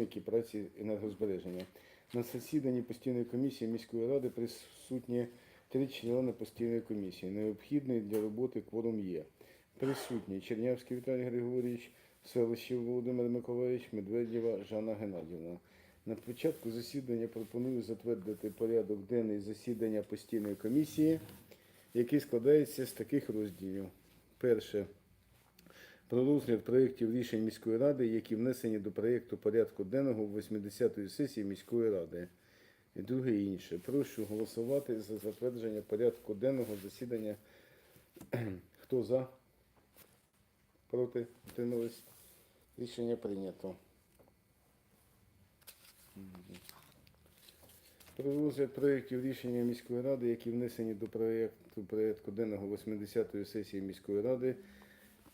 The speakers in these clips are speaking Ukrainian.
економіки, праці енергозбереження. На засіданні постійної комісії міської ради присутні три члени постійної комісії. Необхідний для роботи кворум є. Присутні Чернявський Віталій Григорійович, Селищів Володимир Миколаївич, Медведєва Жанна Геннадівна. На початку засідання пропоную затвердити порядок денний засідання постійної комісії, який складається з таких розділів. Перше. Про розгляд проєктів рішень міської ради, які внесені до проєкту порядку денного 80-ї сесії міської ради. І друге інше. Прошу голосувати за затвердження порядку денного засідання. Хто за? Проти? Утримались? Рішення прийнято. Про розгляд проєктів рішення міської ради, які внесені до проєкту порядку денного 80-ї сесії міської ради.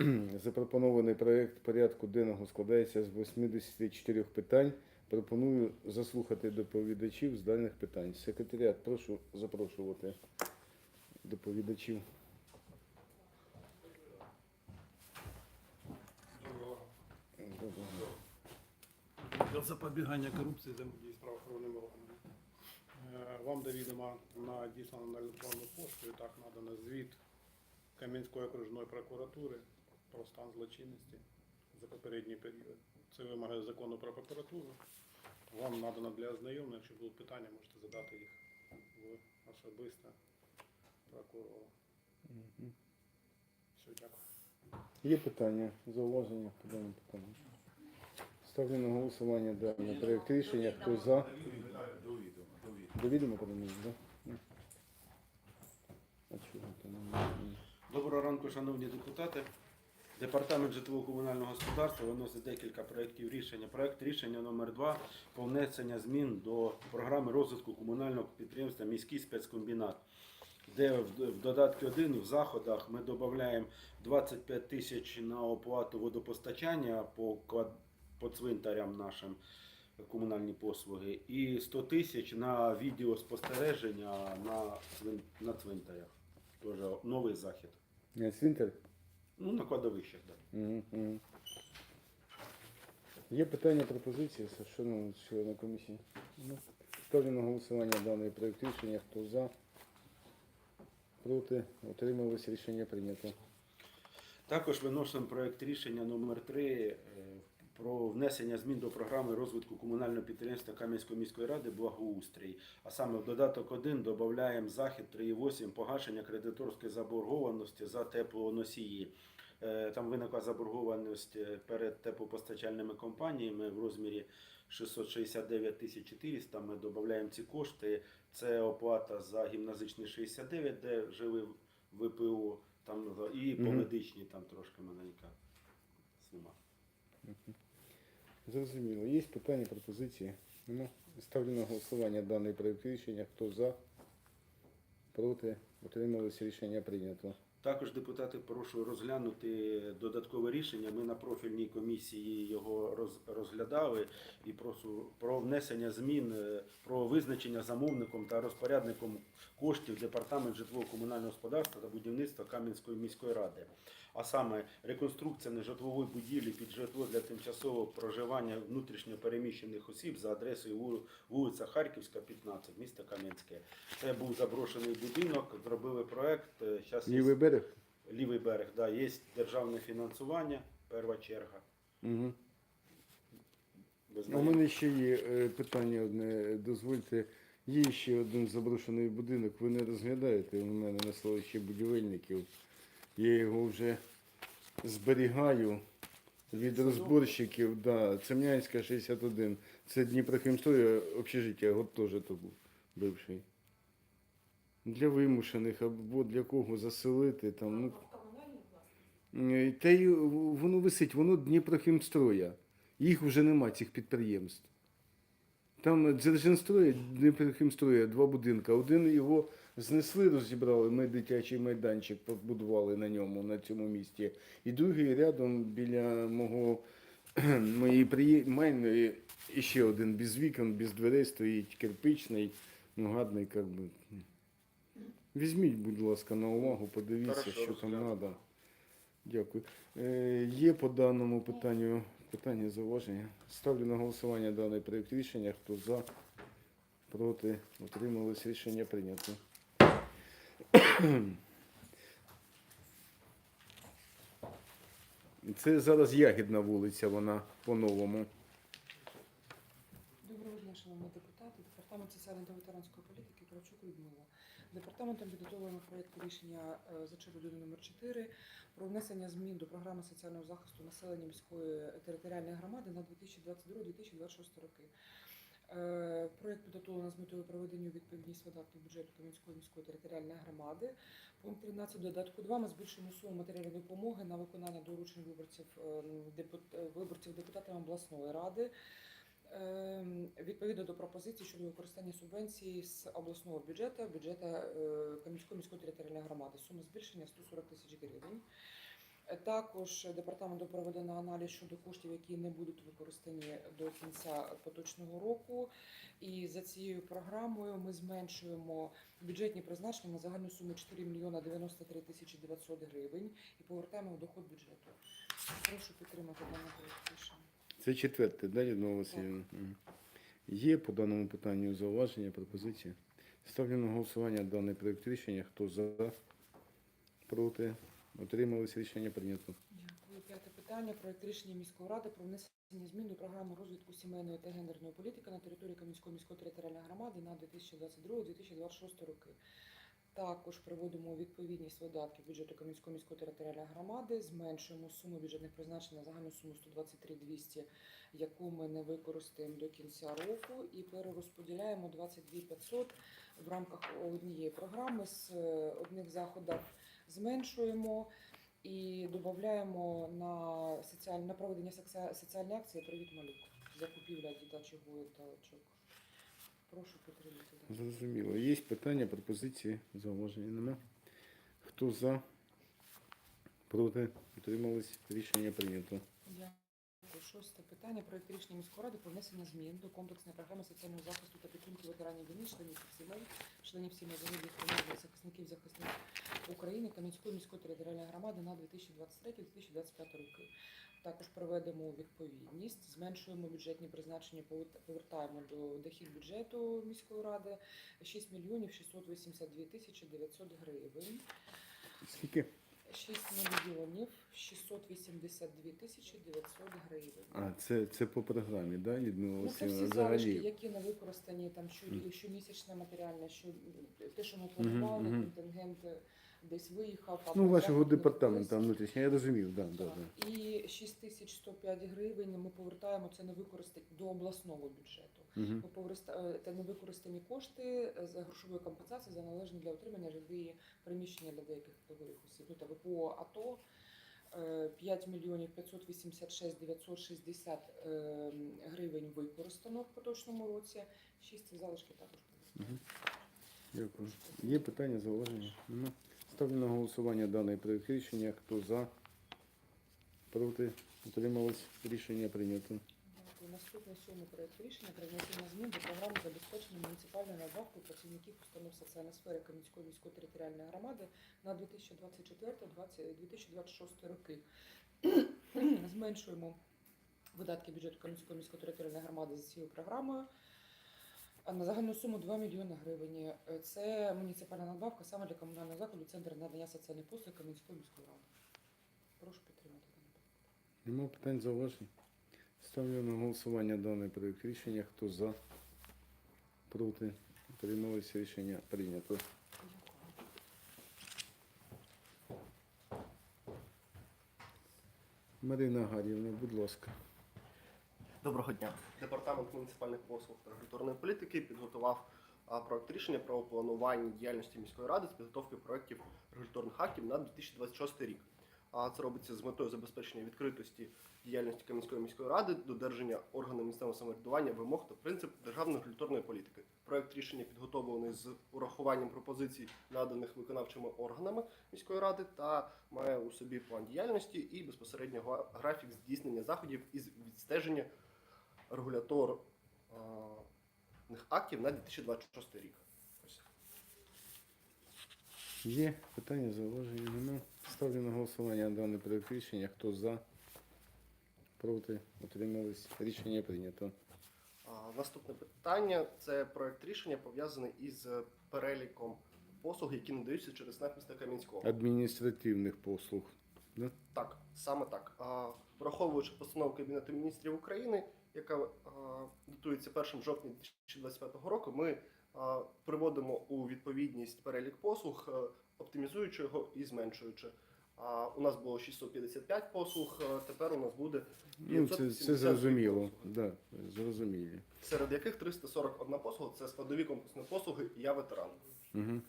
Запропонований проєкт порядку денного складається з 84 питань. Пропоную заслухати доповідачів з даних питань. Секретаріат, прошу запрошувати доповідачів. Для запобігання корупції взаємодії з правоохоронними органами. Е, Вам до відома надіслано на електронну пошту і так надано звіт Кам'янської окружної прокуратури про стан злочинності за попередній період. Це вимоги закону про прокуратуру. Вам надано для ознайомлення, якщо будуть питання, можете задати їх в особисто прокурору. Все, дякую. Є питання, зауваження по даному питанню? Ставлю на голосування даний проєкт рішення. Хто за? До відома подано, так? А чого там? немає? Доброго ранку, шановні депутати. Департамент житлово-комунального господарства виносить декілька проєктів рішення. Проєкт рішення номер 2 про внесення змін до програми розвитку комунального підприємства Міський спецкомбінат, де в додатку 1 в заходах ми додаємо 25 тисяч на оплату водопостачання по, по цвинтарям нашим комунальні послуги і 100 тисяч на відеоспостереження на, на цвинтарях. Тоже новий захід. Не? Ну, на кладовищах, так. Мгм. Є питання, пропозиції, шановні члени комісії? Ну, Ставлю на голосування даний проєкт рішення. Хто за? Проти? Отрималось Рішення прийнято. Також виносимо проект рішення номер 3 про внесення змін до програми розвитку комунального підприємства Кам'янської міської ради благоустрій. А саме в додаток 1 додаємо захід 3,8 погашення кредиторської заборгованості за теплоносії. Е, Там виникла заборгованість е, перед теплопостачальними компаніями в розмірі 669 тисяч 400. Ми додаємо ці кошти. Це оплата за гімназичний 69, де жили ВПО, там і по медичній там трошки маленька сума. Зрозуміло. Є питання, пропозиції? Нема? Ставлю на голосування даний проєкт рішення. Хто за? Проти? Утримались? Рішення прийнято. Також депутати прошу розглянути додаткове рішення. Ми на профільній комісії його розглядали і прошу про внесення змін е, про визначення замовником та розпорядником коштів департамент житлово-комунального господарства та будівництва Кам'янської міської ради. А саме реконструкція нежитлової будівлі під житло для тимчасового проживання внутрішньо переміщених осіб за адресою вулиця Харківська, 15, місто Кам'янське. Це був заброшений будинок, зробили проект. е, щас Лівий берег? Лівий берег, да, є державне фінансування, перша черга. Угу. У мене ще є е, питання одне. Дозвольте, є ще один заброшений будинок. Ви не розглядаєте у мене на селищі будівельників. Я його вже зберігаю від розборщиків. Да, Цемнянська 61. Це Дніпрохімстрой общежиття, от теж то був бивший. Для вимушених або для кого заселити там. Ну, Та й воно висить, воно Дніпрохімстроя. Їх вже нема, цих підприємств. Там Дзержинстроя, Дніпрохімстроя, два будинки. Один його знесли, розібрали, ми дитячий майданчик побудували на ньому, на цьому місці. І другий рядом біля мого моєї приймальної і ще один без вікон, без дверей стоїть кирпичний, ну гадний, як би. Візьміть, будь ласка, на увагу, подивіться, Хорошо, що там треба. Дякую. Е, є по даному питанню Питання зауваження. Ставлю на голосування даний проєкт рішення. Хто за, проти, утримались, рішення прийнято. Це зараз ягідна вулиця, вона по-новому. Доброго дня, шановні депутати. Департамент соціальної та ветеранської політики Кравчук Людмила. Департаментом підготовлено проєкт рішення е, за червоною номер 4 про внесення змін до програми соціального захисту населення міської територіальної громади на 2022-2026 роки. Е, Проєкт підготовлено з метою проведення відповідність видатків бюджету Кам'янської міської територіальної громади. Пункт 13 додатку 2 ми збільшуємо суму матеріальної допомоги на виконання доручень виборців, ем, виборців депутатами обласної ради. Ем, Відповідно до пропозицій щодо використання субвенції з обласного бюджету, бюджету е, Кам'янської міської територіальної громади. Сума збільшення 140 тисяч гривень. Е, Також департаментом проведено аналіз щодо коштів, які не будуть використані до кінця поточного року. І за цією програмою ми зменшуємо бюджетні призначення на загальну суму 4 мільйона 93 тисячі 900 гривень і повертаємо в доход бюджету. Прошу підтримати дане рішення. Це четверте, да, Людмила Васильівна? Мгм. Є по даному питанню зауваження, пропозиції? Ставлю на голосування даний проєкт рішення. Хто за, проти, утримались, рішення прийнято. Дякую. П'яте питання. Проект рішення міської ради про внесення змін до програми розвитку сімейної та гендерної політики на території Кам'янської міської територіальної громади на 2022-2026 роки. Також приводимо відповідність видатків бюджету Кам'янської міської територіальної громади, зменшуємо суму бюджетних призначень на загальну суму 123 200, яку ми не використаємо до кінця року, і перерозподіляємо 22 500 в рамках однієї програми з е, одних заходів зменшуємо і додаємо на соціаль... на проведення соціальної акції Привіт малюк закупівля дитячих талочок. Прошу підтримати. Зрозуміло. Є питання, пропозиції, зауваження нема. Хто за, проти, утримались, рішення прийнято. Дякую. Шосте питання. Проект рішення міської ради про внесення змін до комплексної програми соціального захисту та підтримки ветеранів війни, членів їх сімей, членів сімей загиблих померлих захисників захисників України Кам'янської міської територіальної громади на 2023-2025 роки. Також проведемо у відповідність, зменшуємо бюджетні призначення, повер- повертаємо до дохід бюджету міської ради 6 мільйонів 682 тисячі 900 гривень. Скільки? 6 мільйонів 682 тисячі 900 гривень. А, це, це по програмі, да, Людмила Ну, це Васильівна? всі залишки, Взагалі. які не використані, там що, Мгм. щомісячне матеріальне, що те, що ми планували, мгм. контингент е, десь виїхав. а Ну, вашого не департаменту внутрішнього, я розумів, да, да, Так. да. І 6105 гривень ми повертаємо це не використати до обласного бюджету. Угу. Ми повертаємо це невикористані кошти е, за грошової компенсації за належні для отримання житлові приміщення для деяких категорій осіб. Ну, та ВПО АТО е, 5 мільйонів 586 960 е, гривень використано в поточному році. 6 залишки також повертаємо. Дякую. Є питання, зауваження? Нема. Ставлю на голосування даний проєкт рішення. Хто за, проти, утримались, рішення прийнято. Наступний сьомий проект рішення про внесення змін до програми забезпечення муніципальною надбавкою працівників установ соціальної сфери Кам'янської міської територіальної громади на 2024-2026 роки. Зменшуємо видатки бюджету Кам'янської міської територіальної громади за цією програмою. А на загальну суму 2 мільйони гривень. Е, Це муніципальна надбавка саме для комунального закладу Центр надання соціальних послуг Кам'янської міської ради. Прошу підтримати питання. Нема питань, зауважень? Ставлю на голосування даний проєкт рішення. Хто за, проти, утримались, рішення прийнято. Дякую. Марина Гарівна, будь ласка. Доброго дня. Департамент муніципальних послуг та регуляторної політики підготував проект рішення про планування діяльності міської ради з підготовки проєктів регуляторних актів на 2026 рік. А це робиться з метою забезпечення відкритості діяльності Кам'янської міської ради, додержання органами місцевого самоврядування вимог та принцип державної регуляторної політики. Проект рішення підготовлений з урахуванням пропозицій, наданих виконавчими органами міської ради, та має у собі план діяльності і безпосередньо графік здійснення заходів із відстеження регуляторних актів на 2026 рік. Ось. Є питання, зауваження? Нема. Ставлю на голосування даний проєкт рішення. Хто за, Проти? Утримались? Рішення прийнято. А, Наступне питання це проект рішення пов'язаний із е, переліком послуг, які надаються через СНАП міста Кам'янського. Адміністративних послуг. Да? Так, саме так. А, Враховуючи постанову Кабінету міністрів України, яка а, датується 1 жовтня 2025 року, ми а, приводимо у відповідність перелік послуг, е, оптимізуючи його і зменшуючи. А, У нас було 655 послуг, е, тепер у нас буде Ну, це, це зрозуміло. Да, зрозумілі. серед яких 341 послуга це складові конкурсні послуги Я ветеран. Угу.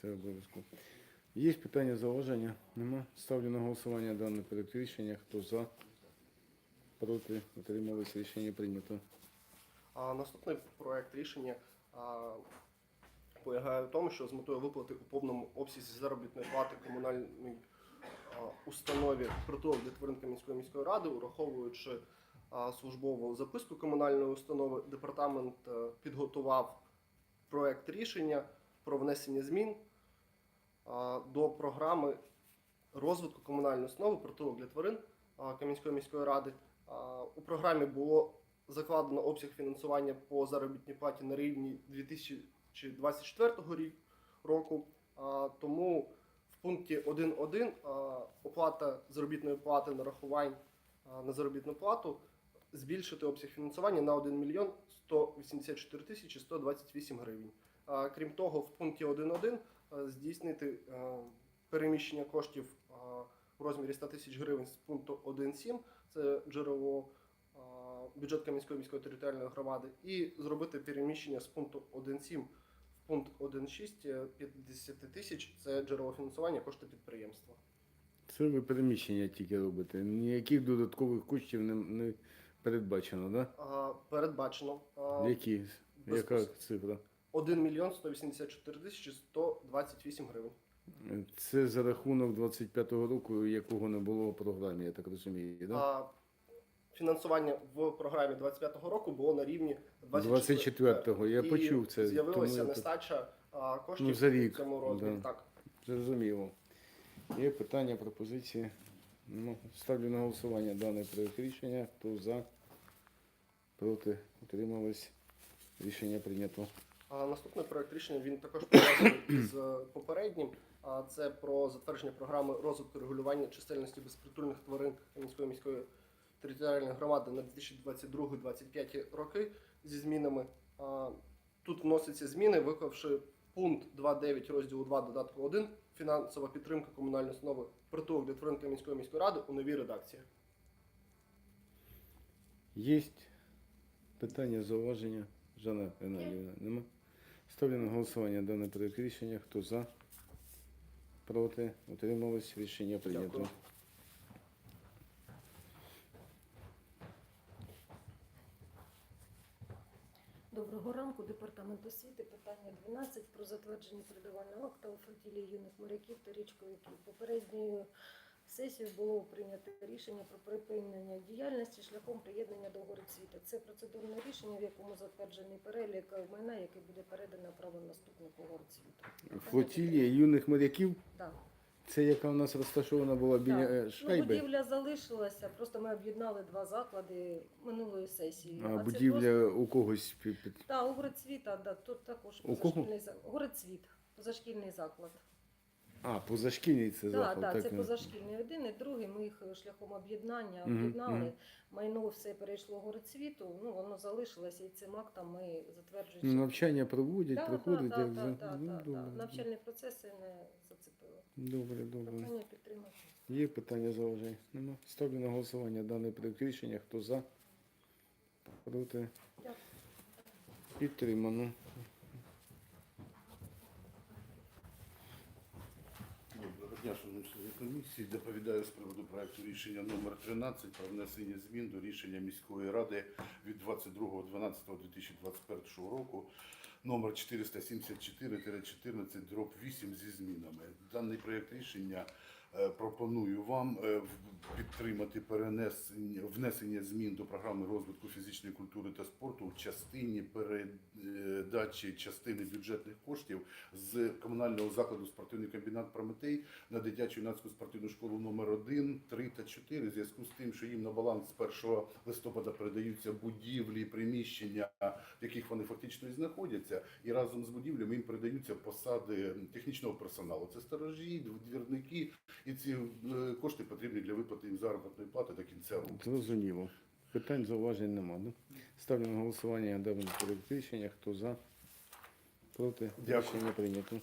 Це обов'язково. Є питання, зауваження? Нема. Ставлю на голосування дане проект рішення. Хто за? Проти? Утримались? Рішення прийнято. А наступний проект рішення а, полягає в тому, що з метою виплати у повному обсязі заробітної плати комунальній а, установі притулок для тварин Кам'янської міської ради, ураховуючи а, службову записку комунальної установи, департамент е, підготував проект рішення про внесення змін а, до програми розвитку комунальної установи притулок для тварин а, Кам'янської міської ради. У програмі було закладено обсяг фінансування по заробітній платі на рівні 2024 рік- року. Тому в пункті 1.1 а, оплата заробітної плати нарахувань на заробітну плату збільшити обсяг фінансування на 1 мільйон 184 тисячі 128 гривень. Крім того, в пункті 1.1 а, здійснити переміщення коштів в розмірі 100 тисяч гривень з пункту 1.7, це джерело а, бюджет Кам'янської міської територіальної громади, і зробити переміщення з пункту 1.7 в пункт 1.6 е, 50 тисяч це джерело фінансування кошти підприємства. Це ви переміщення тільки робите. Ніяких додаткових коштів не, не передбачено, да? А, Передбачено а, Які? Яка безпос- цифра? 1 мільйон 184 тисячі 128 гривень. Це за рахунок 25-го року, якого не було в програмі, я так розумію, да? А фінансування в програмі 25-го року було на рівні 24-го, я І почув це. З'явилася тому я нестача а, коштів Ну, за рік, в цьому розмірі. да. Так. Зрозуміло. Є питання, пропозиції. Ну, ставлю на голосування дане проект рішення. Хто за? Проти? Утримались? Рішення прийнято. А наступний проект рішення він також пов'язаний е, попереднім. Це про затвердження програми розвитку регулювання чисельності безпритульних тварин міської міської територіальної громади на 2022-2025 роки зі змінами. Тут вносяться зміни, виклавши пункт 2.9 розділу 2 додатку 1 фінансова підтримка комунальної установи притулок для тварин міської міської ради у новій редакції. Є питання, зауваження? Жанна Геннадіївна, нема? Ставлю на голосування дане проект рішення. Хто за? Проти? Утримались? Рішення прийнято. Дякую. Доброго ранку, департамент освіти. Питання 12 про затвердження передавального акта у флотілії юних моряків та річковиків. Попередньою сесією було прийнято рішення про припинення діяльності шляхом приєднання до горецвіта. Це процедурне рішення, в якому затверджений перелік майна, який буде передано правонаступнику горецвіту. Флотілія юних моряків. Так. Це яка у нас розташована була біля Так. е, Ну, будівля залишилася, просто ми об'єднали два заклади минулої сесії. А це будівля у когось під, Так, у городцвіта, да, тут також У кого? позашкільний заклад. Городцвіт, позашкільний заклад. А, позашкільний це заклад. да, так, це ну. позашкільний один і другий. Ми їх шляхом об'єднання Мгм, об'єднали. мгм. Майно все перейшло городцвіту, ну воно залишилося і цим актом ми затверджуємо. Ну, навчання проводять, Так, проходять. так, як так, за- так, ну, так, добре. так. Навчальні процеси не зацепили. Добре, добре. Прохання підтримати. Є питання зауважень? Нема. Ставлю на голосування даний проект рішення. Хто за? Проти? Дякую. Підтримано. Доброго дня, шановні комісії. Доповідаю з приводу проекту рішення номер 13 про внесення змін до рішення міської ради від 22.12.2021 року номер 474-14 дроб 8 зі змінами. Даний проект рішення пропоную вам е, підтримати перенесення внесення змін до програми розвитку фізичної культури та спорту в частині передачі частини бюджетних коштів з комунального закладу спортивний комбінат Прометей на дитячу юнацьку спортивну школу номер 1, 3 та 4 в зв'язку з тим, що їм на баланс з 1 листопада передаються будівлі, приміщення, в яких вони фактично і знаходяться, і разом з будівлями їм передаються посади технічного персоналу. Це сторожі, двірники, і ці е, кошти потрібні для виплати їм заробітної плати до кінця року. Зрозуміло. Питань зауважень нема. Да? Ставлю на голосування даний проект рішення. Хто за? Проти? Дякую. Рішення прийнято.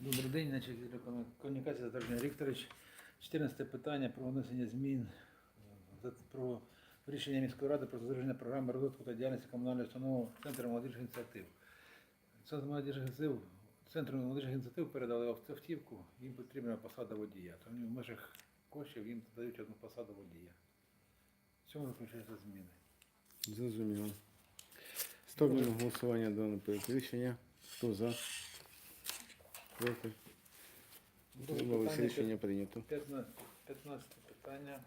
Добрий день, начальник комунікації Затвердження Вікторович. 14 питання про внесення змін е, про рішення міської ради про затвердження програми розвитку та діяльності комунальної установи Центру молодіжних ініціатив. Центр молодіжних ініціатив, Центру молодіжних ініціатив передали автівку, їм потрібна посада водія. То вони в межах коштів їм дають одну посаду водія. В цьому заключаються зміни. Зрозуміло. Ставлю на голосування проект рішення. Хто за? Проти? Рішення прийнято. 15, 15 питання.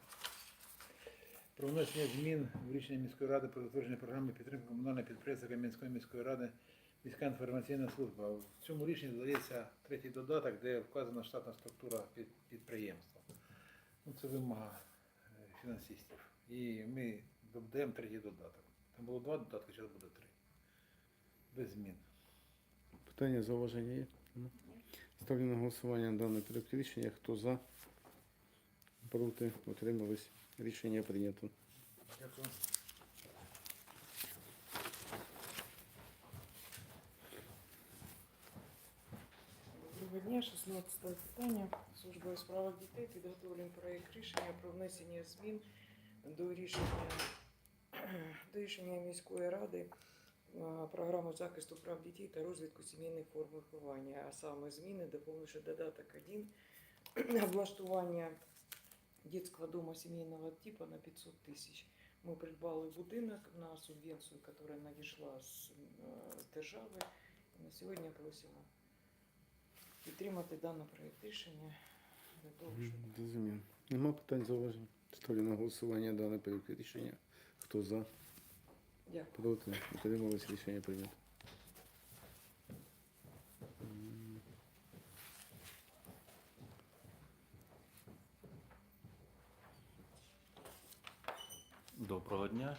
Про внесення змін в рішення міської ради про затвердження програми підтримки комунального підприємства Кам'янської міської ради міська інформаційна служба. В цьому рішенні додається третій додаток, де вказана штатна структура підприємства. Ну, це вимога е, фінансистів. І ми додаємо третій додаток. Там було два додатки, зараз буде три. Без змін. Питання, зауваження є? Ставлю на голосування даний проект рішення. Хто за? Проти? Утримались? Рішення прийнято. Дякую. Доброго дня, 16 питання. Служба у справах дітей підготовлений проєкт рішення про внесення змін до рішення, до рішення міської ради програму захисту прав дітей та розвитку сімейних форм виховання, а саме зміни, доповнивши додаток 1, облаштування детского дома семейного типа на 500 тысяч. Мы придбали будинок на субвенцию, которая надійшла з держави. На сьогодні просимо підтримати даний проєкт рішення для того, щоб Зрозумів. Нема питань, зауважень. Ставлю на голосування даний проект рішення. Хто за? дякую. Проти? Утримались? Рішення прийнято. Доброго дня.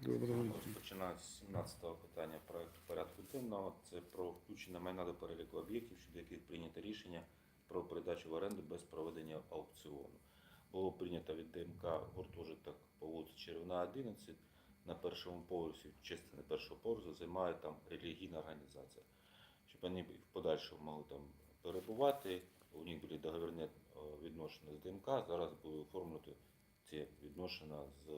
Доброго дня. Починаю з 17 питання проекту порядку денного. Це про включення майна до переліку об'єктів, щодо яких прийнято рішення про передачу в оренду без проведення аукціону. Було прийнято від ДМК гуртожиток по вулиці Червна 11. На першому поверсі, частини першого поверсу, займає там релігійна організація. Щоб вони в подальшому могли там перебувати, у них були договірні е, відношення з ДМК. Зараз буду оформлювати ці відношення з е,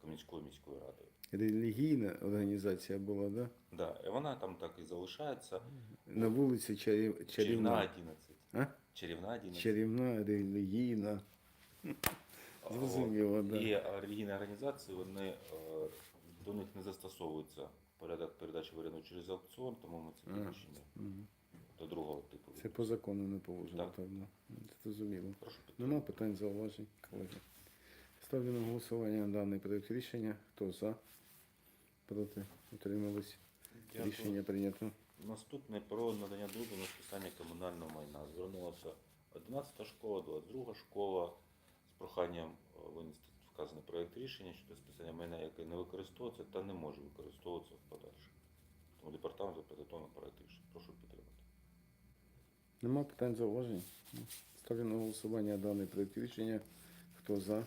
Кам'янською міською радою. Релігійна організація була, да? Да, і вона там так і залишається. На вулиці Чарів... Чарівна Чарівна. 11. А? Чарівна 11. Чарівна, релігійна. Зрозуміло, От. да. І е, релігійні організації, вони, е, до них не застосовується порядок передачі в оренду через аукціон, тому ми це А. приміщення Мгм. до другого типу. Це по закону не положено, Так. да. Зрозуміло. Прошу Нема питань, зауважень, колеги. Ставлю на голосування даний проект рішення. Хто за? Проти? Утримались? Дякую. Рішення прийнято. Наступне про надання дозволу на списання комунального майна. Звернулася 11 школа, 22 школа з проханням е, винести вказаний проєкт рішення щодо списання майна, яке не використовується та не може використовуватися в подальшому. Тому департамент підготовлений проєкт рішення. Прошу підтримати. Нема питань, зауважень. Ставлю на голосування даний проект рішення. Хто за?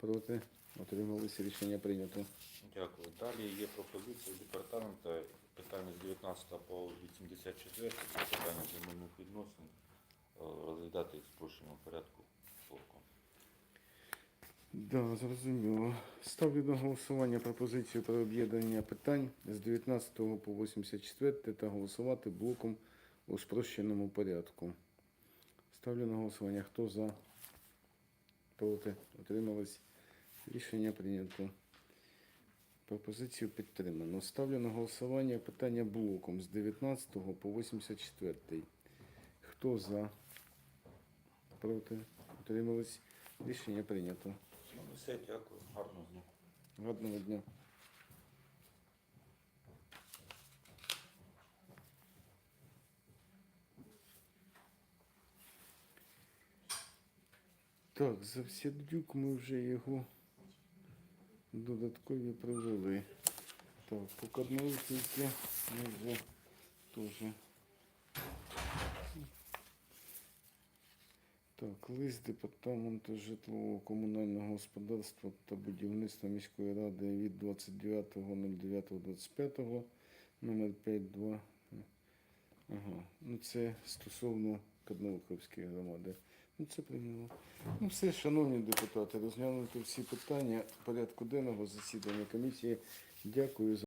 Проти? Утримались? Рішення прийнято. Дякую. Далі є пропозиція департаменту питання з 19 по 84, це питання земельних відносин, е, розглядати їх в спрощеному порядку блоком. Да, зрозуміло. Ставлю на голосування пропозицію про об'єднання питань з 19 по 84 та голосувати блоком у спрощеному порядку. Ставлю на голосування. Хто за? Проти? Утримались? Рішення прийнято. Пропозицію підтримано. Ставлю на голосування питання блоком з 19 по 84. Хто за? Проти? Утримались? Рішення прийнято. Все, дякую. Гарного дня. Гарного дня. Так, Завсіддюк ми вже його додаткові провели. Так, по Кадновцівці ми вже теж. Так, лист департаменту житлового комунального господарства та будівництва міської ради від 29.09.25 номер 52. Ага, ну це стосовно Кадновковської громади. Ну це прийняло. Ну все, шановні депутати, розглянути всі питання порядку денного засідання комісії. Дякую за.